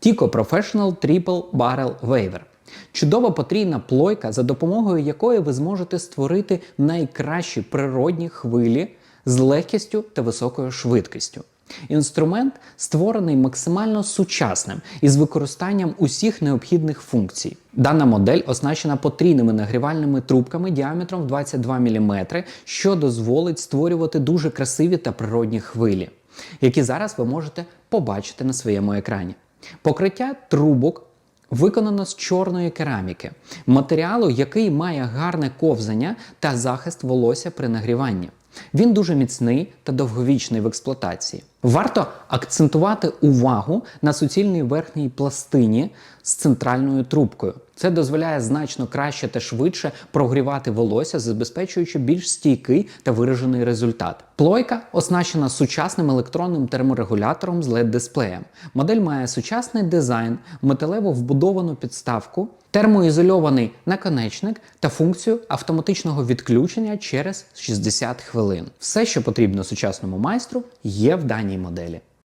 Tico Professional Triple Barrel Waver. Чудова потрійна плойка, за допомогою якої ви зможете створити найкращі природні хвилі з легкістю та високою швидкістю. Інструмент створений максимально сучасним із використанням усіх необхідних функцій. Дана модель оснащена потрійними нагрівальними трубками діаметром 22 мм, що дозволить створювати дуже красиві та природні хвилі, які зараз ви можете побачити на своєму екрані. Покриття трубок виконано з чорної кераміки, матеріалу, який має гарне ковзання та захист волосся при нагріванні. Він дуже міцний та довговічний в експлуатації. Варто акцентувати увагу на суцільній верхній пластині з центральною трубкою. Це дозволяє значно краще та швидше прогрівати волосся, забезпечуючи більш стійкий та виражений результат. Плойка оснащена сучасним електронним терморегулятором з LED-дисплеєм. Модель має сучасний дизайн, металево вбудовану підставку, термоізольований наконечник та функцію автоматичного відключення через 60 хвилин. Все, що потрібно сучасному майстру, є в даній моделі.